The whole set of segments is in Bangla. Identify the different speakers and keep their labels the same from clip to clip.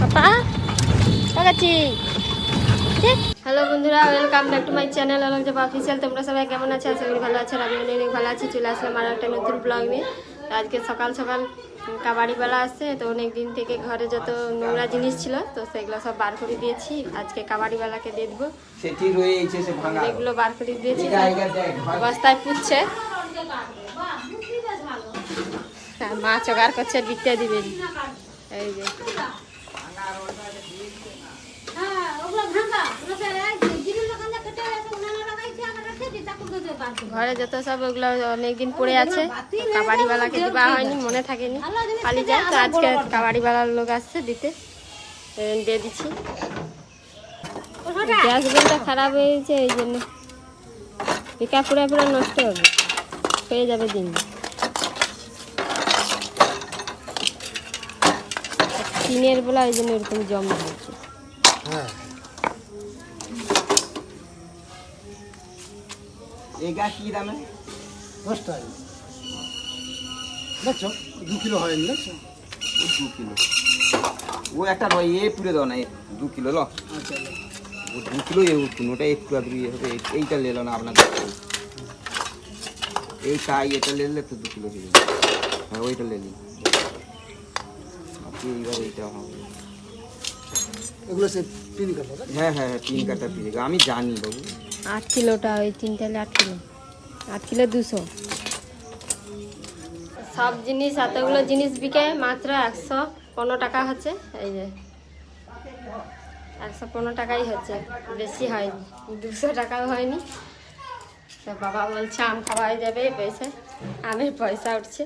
Speaker 1: পাপা হ্যালো বন্ধুরা welcome back to my channel Alok job official তোমরা সবাই কেমন আছো? আশা করি ভালো আছো আমি অনেক ভালো আছি। চলে আসলাম আর একটা নতুন ব্লগ নিয়ে। তো আজকে সকাল সকাল কাবাডি বেলা আসছে তো অনেক দিন থেকে ঘরে যত নোংরা জিনিস ছিল তো সেগুলো সব বার করে দিয়েছি। আজকে কাবাডি বেলাকে দিয়ে দেবো।
Speaker 2: সেটি রয়েছে সে ভাঙা।
Speaker 1: এগুলো বার করে দিয়েছি। বস্তায় পুচ্ছে মা জোগাড় করছে বিকতে দিবেন। এই যে। ঘরে যত সব ওগুলো অনেকদিন পড়ে আছে কাবাডি বেলাকে দেওয়া হয়নি, মনে থাকেনি। পালিয়ে যায় তো, আজকে কাবাডি বেলার লোক আসছে দিতে। দিয়ে দিচ্ছি। গ্যাস বিলটা খারাপ হয়েছে, এই জন্য। পিকা পুরা পুরা নষ্ট হবে হয়ে যাবে দিন। টিনের বেলা ওই জন্য এরকম জম হয়েছে।
Speaker 2: এগা কি দামে?
Speaker 3: দেখছ দু কিলো হয়নি দেখছ?
Speaker 2: ও দু কিলো। ও একটা এ পুরে দাও না দু কিলো ল।
Speaker 3: আচ্ছা
Speaker 2: ও দু কিলো এ একটু আদু ইয়ে হবে এইটা লেলো না আপনার এইটা এটা লেলে তো দু কিলো হয়ে যাবে। হ্যাঁ ওইটা লেলি এইবার এইটা হবে
Speaker 3: এগুলো সে পিন কাটবো
Speaker 2: হ্যাঁ হ্যাঁ হ্যাঁ কাটা আমি জানি বাবু।
Speaker 1: আট কিলোটা ওই তিনটালে আট কিলো। আট কিলো দুশো। সব জিনিস এতগুলো জিনিস বিকে মাত্র একশো পনেরো টাকা হচ্ছে এই যে। একশো পনেরো টাকাই হচ্ছে বেশি হয়নি দুশো টাকাও হয়নি। তো বাবা বলছে আম খাওয়া হয়ে যাবে পয়সা। আমের পয়সা উঠছে।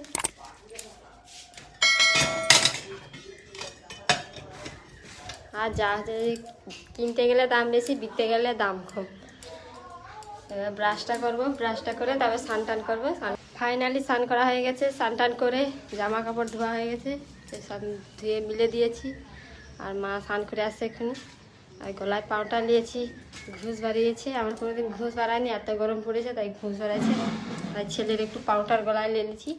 Speaker 1: আর যা কিনতে গেলে দাম বেশি, বিকতে গেলে দাম কম। এবার ব্রাশটা করব ব্রাশটা করে তারপর স্নান টান করব ফাইনালি স্নান করা হয়ে গেছে স্নান টান করে জামা কাপড় ধোয়া হয়ে গেছে তো স্নান ধুয়ে মিলে দিয়েছি। আর মা স্নান করে আসছে এক্ষুনি আর গলায় পাউডার নিয়েছি, ঘুষ বাড়িয়েছে। আমার কোনোদিন ঘুষ বাড়ায়নি, এত গরম পড়েছে, তাই ঘুষ বাড়াইছে। তাই ছেলের একটু পাউডার গলায় নিয়েছি।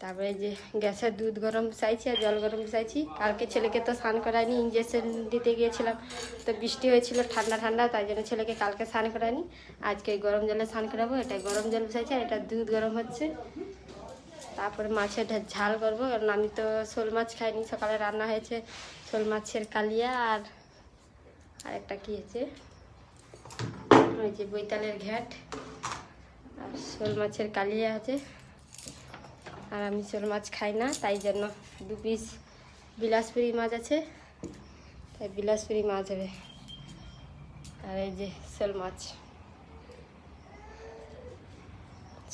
Speaker 1: তারপরে যে গ্যাসের দুধ গরম বসাইছি আর জল গরম চাইছি। কালকে ছেলেকে তো স্নান করায়নি ইঞ্জেকশন দিতে গিয়েছিলাম। তো বৃষ্টি হয়েছিল, ঠান্ডা ঠান্ডা, তাই জন্য ছেলেকে কালকে স্নান করায়নি। আজকে গরম জলে স্নান করাবো এটা গরম জল বসাইছি আর এটা দুধ গরম হচ্ছে। তারপরে মাছের ঝাল করব, কারণ আমি তো শোল মাছ খাইনি সকালে রান্না হয়েছে শোল মাছের কালিয়া আর আর একটা কী হয়েছে? ওই যে বৈতালের ঘ্যাট, আর শোল মাছের কালিয়া আছে। আর আমি শোল মাছ খাই না, তাই জন্য দু পিস বিলাসপুরি মাছ আছে। তাই বিলাসপুরি মাছ হবে। আর এই যে শোল মাছ।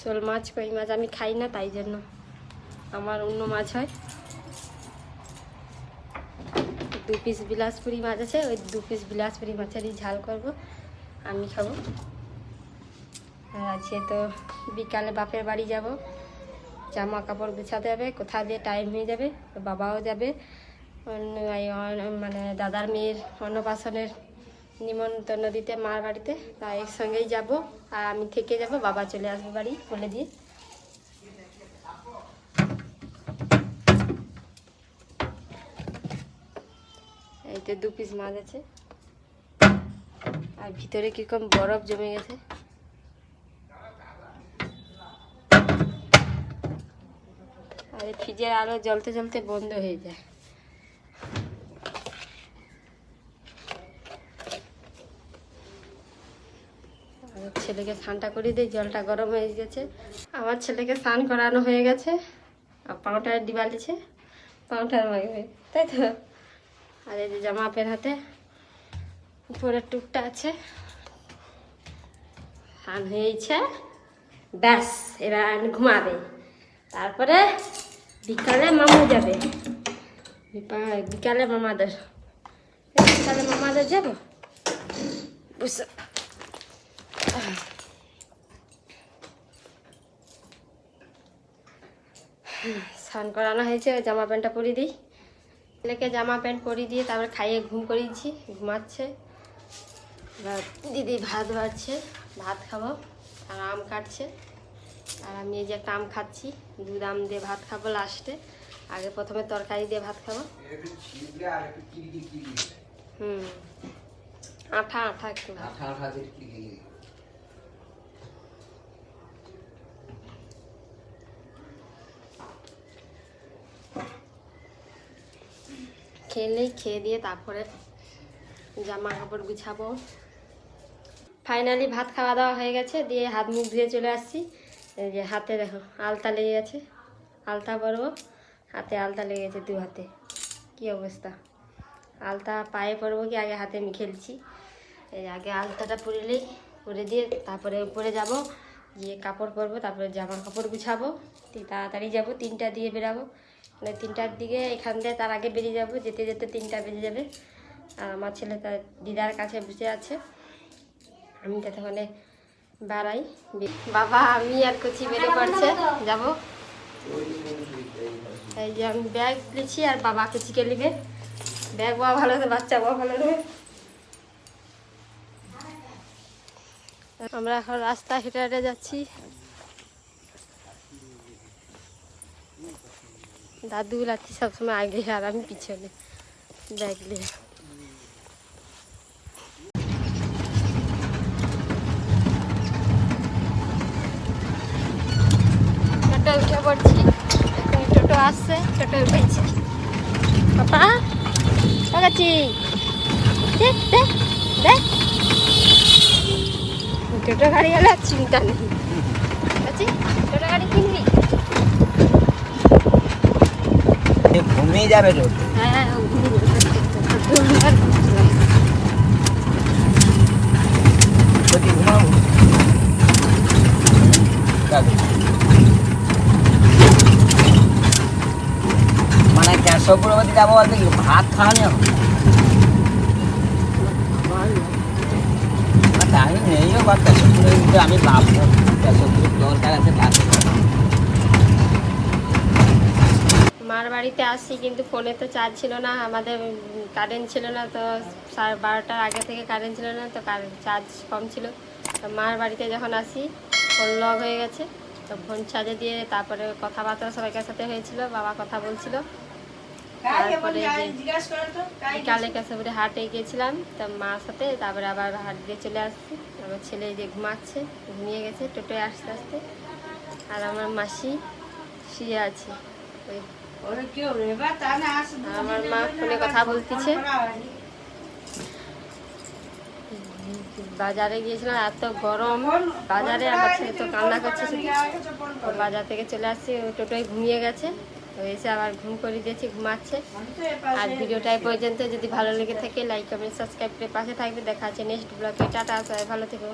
Speaker 1: শোল মাছ, কই মাছ আমি খাই না, তাই জন্য আমার অন্য মাছ হয়। দু পিস বিলাসপুরি মাছ আছে, ওই দু পিস বিলাসপুরি মাছেরই ঝাল করব, আমি খাব। আর আজকে তো বিকালে বাপের বাড়ি যাব। জামা কাপড় গুছাতে হবে কোথা দিয়ে টাইম হয়ে যাবে, বাবাও যাবে। মানে দাদার মেয়ের অন্নপ্রাশনের নিমন্ত্রণ দিতে মার বাড়িতে তাই একসঙ্গেই যাব। আর আমি থেকে যাব, বাবা চলে আসবে বাড়ি বলে দিয়ে। এই তো দু পিস মাছ আছে। আর ভিতরে কীরকম বরফ জমে গেছে। আর ফ্রিজের আলো জ্বলতে জ্বলতে বন্ধ হয়ে যায়। ছেলেকে স্নানটা করে দিই, জলটা গরম হয়ে গেছে। আমার ছেলেকে স্নান করানো হয়ে গেছে, আর পাউডার ডিবা লিছে পাউডার মাগবে তাই তো? আর এই যে জামা প্যান্ট হাতে উপরের টুকটা আছে। স্নান হয়েছে, ব্যাস, এবার ঘুমাবে। তারপরে বিকালে মামু যাবে। বিকালে মামাদের বিকালে মামাদের যাব? বুঝছ স্নান করানো হয়েছে জামা প্যান্টটা পরিয়ে দিই। ছেলেকে জামা প্যান্ট পরিয়ে দিয়ে তারপর খাইয়ে ঘুম করিয়েছি, ঘুমাচ্ছে। দিদি ভাত বাড়ছে, ভাত খাব, আর আম কাটছে। আর আমি এই যে একটা আম খাচ্ছি দুধ আম দিয়ে ভাত খাব লাস্টে আগে প্রথমে তরকারি দিয়ে ভাত খাব। হুম। আঠা আঠা একটু। খেলেই খেয়ে দিয়ে তারপরে জামা কাপড় গুছাবো। ফাইনালি ভাত খাওয়া দাওয়া হয়ে গেছে দিয়ে হাত মুখ ধুয়ে চলে আসছি। এই যে হাতে দেখো, আলতা লেগে গেছে। আলতা পরবো, হাতে আলতা লেগে গেছে দু হাতে। কি অবস্থা? আলতা পায়ে পরবো কি আগে হাতে আমি খেলছি। এই আগে আলতাটা পরিলেই, পরে দিয়ে তারপরে উপরে যাব, গিয়ে কাপড় পরবো, তারপরে জামা কাপড় গুছাবো তাড়াতাড়ি যাব তিনটা দিয়ে বেরাবো। মানে তিনটার দিকে এখান দিয়ে তার আগে বেরিয়ে যাব, যেতে যেতে তিনটা বেজে যাবে। আর আমার ছেলে তার দিদার কাছে বসে আছে। আমি ততক্ষণে বাড়াই বাবা, আমি আর কুচি বেরিয়ে পড়ছে। যাব। এই যে আমি ব্যাগ নিচ্ছি আর বাবা কুচিকে নিবে। ব্যাগ বাবা ভালো বাচ্চা বাবা ভালো নেবে। আমরা এখন রাস্তা হেঁটে হেঁটে যাচ্ছি দাদু লাচ্ছি সবসময় আগে আর আমি পিছনে ব্যাগ নিয়ে টোটো উঠে পড়ছি এখন টোটো আসছে টোটো উঠেছি পাপা পাকাচ্ছি দেখ দেখ দেখ টোটো গাড়ি গেলে আর চিন্তা নেই আচ্ছা টোটো গাড়ি কিনবি
Speaker 2: ঘুমিয়ে যাবে তো
Speaker 1: হ্যাঁ।
Speaker 2: বলছি ঘুমাবো পুরবতী যাব বলতে কি ভাত টাইম নেইও আমি
Speaker 1: মার বাড়িতে আসছি, কিন্তু ফোনে তো চার্জ ছিল না, আমাদের কারেন্ট ছিল না, তো সাড়ে বারোটার আগে থেকে কারেন্ট ছিল না, তো চার্জ কম ছিল। তো মার বাড়িতে যখন আসি ফোন লক হয়ে গেছে, তো ফোন চার্জে দিয়ে তারপরে কথাবার্তা সবাইকার সাথে হয়েছিল, বাবা কথা বলছিল। বিকালে কাছাপুরে হাটে গিয়েছিলাম তো মার সাথে তারপরে আবার হাট দিয়ে চলে আসছি। আমার ছেলে যে ঘুমাচ্ছে ঘুমিয়ে গেছে টোটোয় আসতে আসতে। আর আমার মাসি শুয়ে আছে। ওই আমার মা ফোনে কথা বলতেছে। বাজারে গিয়েছিলাম এত গরম। বাজারে আমার ছেলে তো কান্না করছে বাজার থেকে চলে আসছি টোটোয় ঘুমিয়ে গেছে। তো এসে আবার ঘুম করে দিয়েছি ঘুমাচ্ছে। আর ভিডিওটাই পর্যন্ত যদি ভালো লেগে থাকে লাইক কমেন্ট সাবস্ক্রাইব করে পাশে থাকবে। দেখা আছে নেক্সট ব্লগে টাটা সবাই ভালো থেকো।